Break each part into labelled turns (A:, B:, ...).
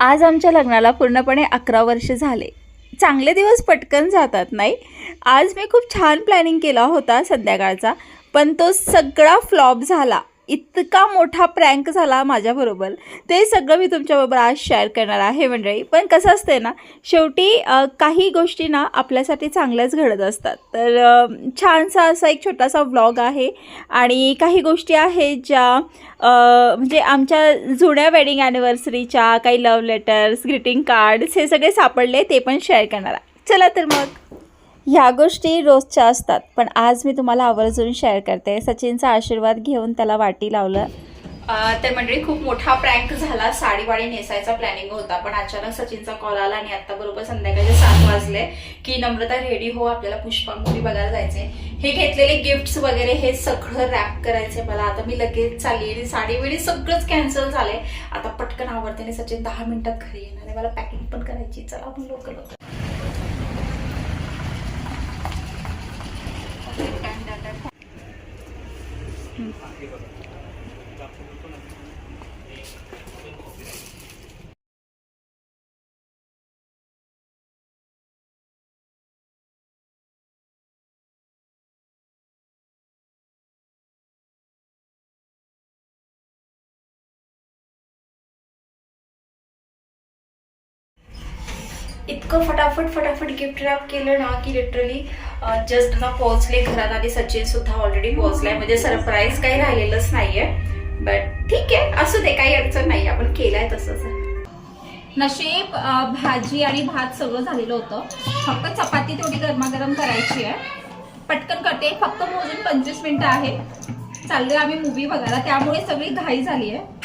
A: आज आमच्या लग्नाला पूर्णपणे अकरा वर्ष झाले. चांगले दिवस पटकन जातात नाही? आज मी खूप छान प्लॅनिंग केला होता संध्याकाळचा पण तो सगळा फ्लॉप झाला. इतका मोठा प्रँक झाला माझ्याबरोबर. ते सगळं मी तुमच्याबरोबर आज शेअर करणार आहे मंडळी. पण कसं असते ना शेवटी काही गोष्टी ना आपल्यासाठी चांगल्याच घडत असतात. तर छानसा असा एक छोटासा व्लॉग आहे आणि काही गोष्टी आहेत ज्या म्हणजे आमच्या जुन्या वेडिंग ॲनिव्हर्सरीच्या काही लव्ह लेटर्स ग्रीटिंग कार्ड्स हे सगळे सापडले ते पण शेअर करणार चला तर मग. ह्या गोष्टी रोजच्या असतात. पण आज मी तुम्हाला आवर्जून शेअर करते. सचिनचा आशीर्वाद घेऊन त्याला वाटी लावलं. तर मंडळी खूप मोठा प्रँक झाला. साडीवाडी नेसायचा प्लॅनिंग होता. पण अचानक सचिनचा कॉल आला आणि आता बरोबर संध्याकाळचे सात वाजले की नम्रता रेडी हो आपल्याला पुष्पा मूवी बघायला जायचे हे घेतलेले गिफ्ट्स वगैरे हे सगळं रॅप करायचे मला. आता मी लगेच चालली आणि साडी वेळी सगळंच कॅन्सल झालंय. आता पटकन आवडते आणि सचिन दहा मिनिटात घरी येणार आहे. मला पॅकिंग पण करायची चला आपण लवकर लवकर. 嗯，इतकं फटाफट फटाफट गिफ्ट रॅप केलं ना की लिटरली जस्ट ना पोहोचले घरात आणि सचिन सुद्धा ऑलरेडी पोहोचलाय. म्हणजे सरप्राईज काही राहिलेलंच नाहीये. बट ठीक आहे असू दे काही अडचण नाही. आपण केलाय तसंच. नशीब भाजी आणि भात सगळं झालेलं होतं. फक्त चपाती तेवढी गरमागरम करायची आहे. पटकन करते फक्त मोजून पंचवीस मिनिटं आहे. चाललोय आम्ही मूवी बघायला. त्यामुळे सगळी घाई झाली आहे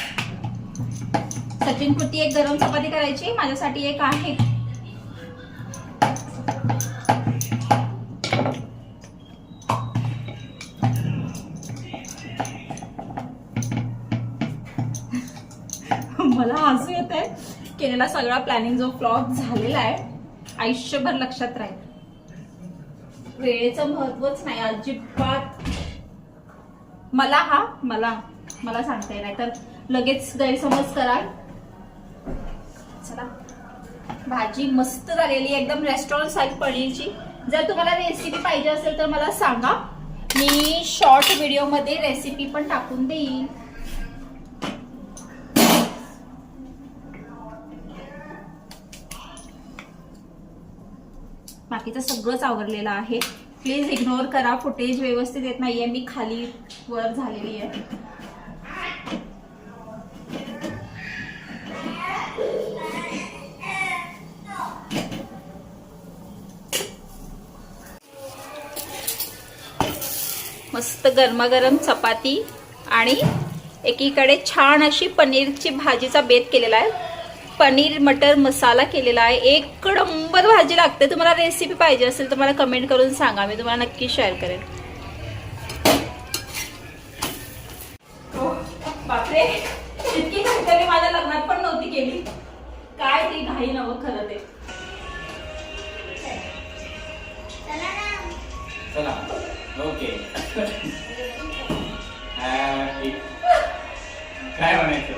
A: सचिन पुरती एक गरम चपाती करायची? माझ्यासाठी एक आहे. मला हसू येत आहे केलेला सगळा प्लॅनिंग जो फ्लॉप झालेला आहे आयुष्यभर लक्षात राहील. वेळेचं महत्वच नाही अजिबात. मला हा मला मला सांगता येईल तर लगेच गैरसमज कराल. चला. भाजी मस्त झालेली एकदम रेस्टॉरंट साईज पनीरची. जर तुम्हाला रेसिपी पाहिजे असेल तर मला सांगा. मी शॉर्ट व्हिडिओमध्ये रेसिपी पण टाकून देईन. बाकीचं सगळंच आवरलेलं आहे. प्लीज इग्नोर करा. फुटेज व्यवस्थित येत नाहीये. मी खाली वर झालेली आहे. मस्त गरमागरम चपाती आणि एकीकडे छान अशी पनीरची भाजीचा बेत केलेला आहे. पनीर मटर मसाला केलेला आहे. एक नंबर भाजी लागते. तुम्हाला रेसिपी पाहिजे असेल तर मला कमेंट करून सांगा. मी तुम्हाला नक्की शेअर करेन. बापरे. इतकी माझ्या लग्नात पण नव्हती केली. काय ती घाई नवं खरं ते.
B: चला. ओके. काय म्हणायचं?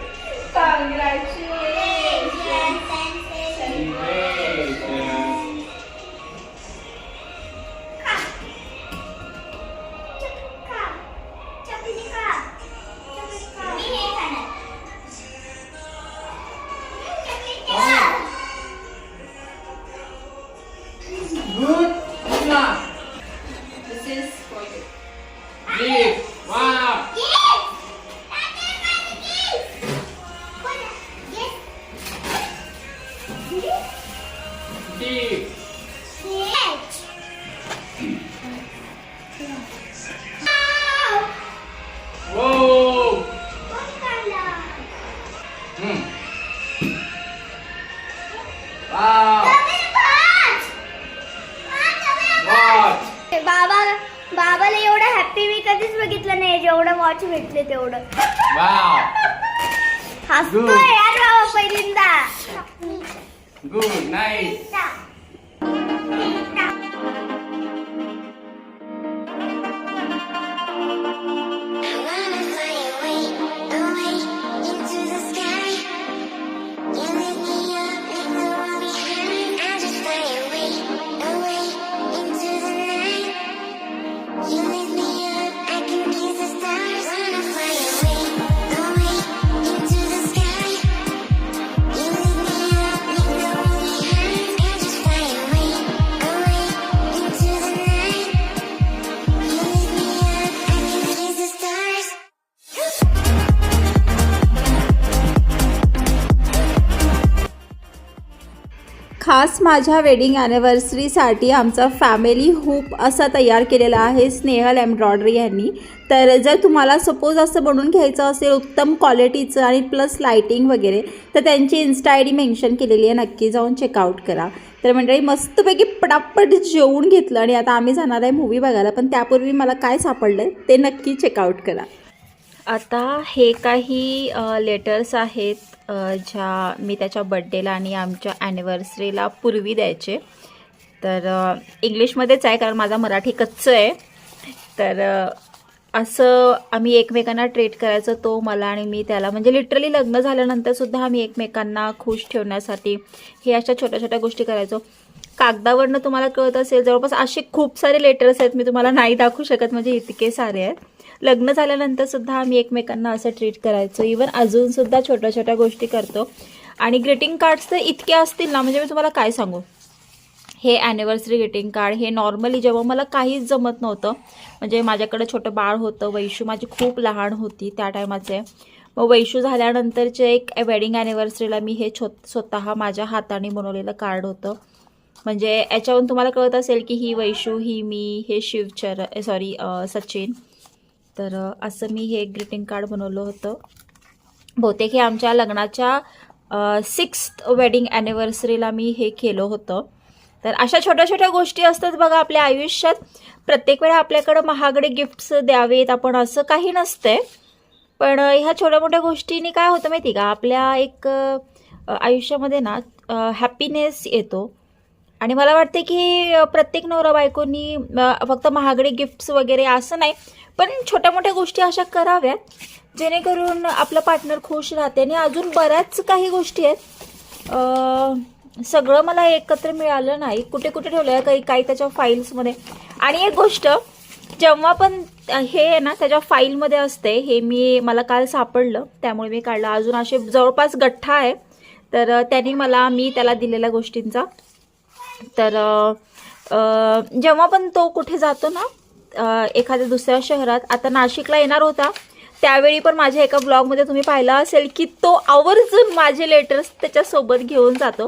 B: Leave. Wow.
C: Good.
B: Good. Nice.
A: खास माझ्या वेडिंग ॲनिव्हर्सरीसाठी आमचा फॅमिली हूप असा तयार केलेला आहे स्नेहल एम्ब्रॉयडरी यांनी. तर जर तुम्हाला सपोज असं बनवून घ्यायचं असेल उत्तम क्वालिटीचं आणि प्लस लायटिंग वगैरे तर त्यांची इन्स्टा आय डी मेन्शन केलेली आहे. नक्की जाऊन चेकआउट करा. तर मंडळी मस्तपैकी पटापट जेवून घेतलं आणि आता आम्ही जाणार आहे मूवी बघायला. पण त्यापूर्वी मला काय सापडलं ते नक्की चेकआउट करा. आता हे काही लेटर्स आहेत. ज्या मी त्याच्या बड्डेला आणि आमच्या ॲनिव्हर्सरीला पूर्वी द्यायचे. तर इंग्लिशमध्येच आहे कारण माझा मराठी कच्चं आहे. तर असं आम्ही एकमेकांना ट्रीट करायचं तो मला आणि मी त्याला. म्हणजे लिटरली लग्न झाल्यानंतरसुद्धा आम्ही एकमेकांना खुश ठेवण्यासाठी हे अशा छोट्या छोट्या गोष्टी करायचो. कागदावरनं तुम्हाला कळत असेल जवळपास असे खूप सारे लेटर्स आहेत मी तुम्हाला नाही दाखवू शकत म्हणजे इतके सारे आहेत. लग्न झाल्यानंतर सुद्धा आम्ही एकमेकांना असं ट्रीट करायचो. इवन अजून सुद्धा छोट्या छोट्या गोष्टी करतो. आणि ग्रीटिंग कार्ड्स तर इतके असतील ना म्हणजे मी तुम्हाला काय सांगू? हे ॲनिव्हर्सरी ग्रीटिंग कार्ड हे नॉर्मली जेव्हा मला काहीच जमत नव्हतं म्हणजे माझ्याकडे छोटं बाळ होतं वैशू माझी खूप लहान होती त्या टायमाचे मग वैशू झाल्यानंतरचे एक वेडिंग ॲनिव्हर्सरीला मी हे छो स्वतः माझ्या हाताने बनवलेलं कार्ड होतं. म्हणजे याच्यावरून तुम्हाला कळत असेल की ही वैशू ही मी हे शिवचर सॉरी सचिन तर असं मी हे ग्रीटिंग कार्ड बनवलं होतं. बहुतेक हे आमच्या लग्नाच्या सिक्स वेडिंग ॲनिव्हर्सरीला मी हे केलं होतं. तर अशा छोट्या छोट्या गोष्टी असतात बघा आपल्या आयुष्यात. प्रत्येक वेळा आपल्याकडं महागडे गिफ्ट्स द्यावेत आपण असं काही नसतंय. पण ह्या छोट्या मोठ्या गोष्टीने काय होतं माहिती का? आपल्या एक आयुष्यामध्ये ना हॅपीनेस येतो. आणि मला वाटते की प्रत्येक नवरा बायकोनी फक्त महागडे गिफ्ट्स वगैरे असं नाही पण छोट्या मोठ्या गोष्टी अशा कराव्यात जेणेकरून आपलं पार्टनर खुश राहते. आणि अजून बऱ्याच काही गोष्टी आहेत. सगळं मला एकत्र मिळालं नाही. कुठे कुठे ठेवलं आहे काही काही त्याच्या फाईल्समध्ये आणि एक गोष्ट जेव्हा पण हे आहे ना त्याच्या फाईलमध्ये असते हे मी मला काल सापडलं त्यामुळे मी काढलं. अजून असे जवळपास गठ्ठा आहे. तर त्याने मला मी त्याला दिलेल्या गोष्टींचा. तर जेव्हा पण तो कुठे जातो ना एखाद्या दुसऱ्या शहरात आता नाशिकला येणार होता त्यावेळी पण माझ्या एका ब्लॉगमध्ये तुम्ही पाहिलं असेल की तो आवर्जून माझे लेटर्स त्याच्यासोबत घेऊन जातो.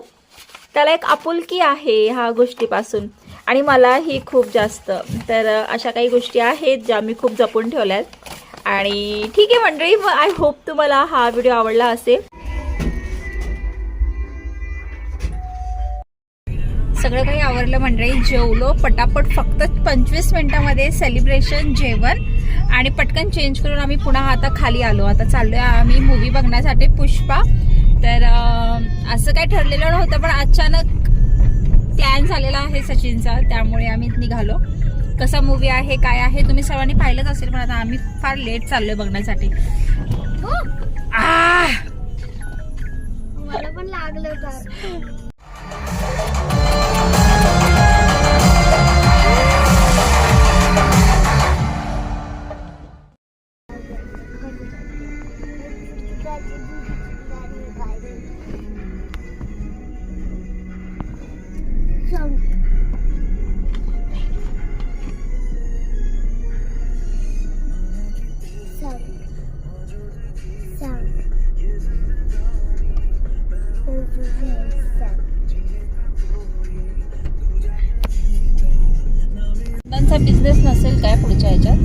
A: त्याला एक आपुलकी आहे ह्या गोष्टीपासून. आणि मला ही खूप जास्त. तर अशा काही गोष्टी आहेत ज्या मी खूप जपून ठेवल्या आहेत आणि ठीक आहे मंडळी आय होप तुम्हाला हा व्हिडिओ आवडला असेल. सगळं काही आवरलं मंडळी. जेवलो पटापट फक्त पंचवीस मिनिटामध्ये सेलिब्रेशन जेवण आणि पटकन चेंज करून आम्ही पुन्हा आता खाली आलो. आता चाललोय आम्ही मूवी बघण्यासाठी पुष्पा. तर असं काय ठरलेलं नव्हतं पण अचानक प्लॅन झालेला आहे सचिनचा. त्यामुळे आम्ही निघालो. कसा मूवी आहे काय आहे तुम्ही सर्वांनी पाहिलंच असेल पण आता आम्ही फार लेट चाललोय बघण्यासाठी. आह!
C: मला पण लागलं
A: बिझनेस नसेल काय पुढच्या ह्याच्यात?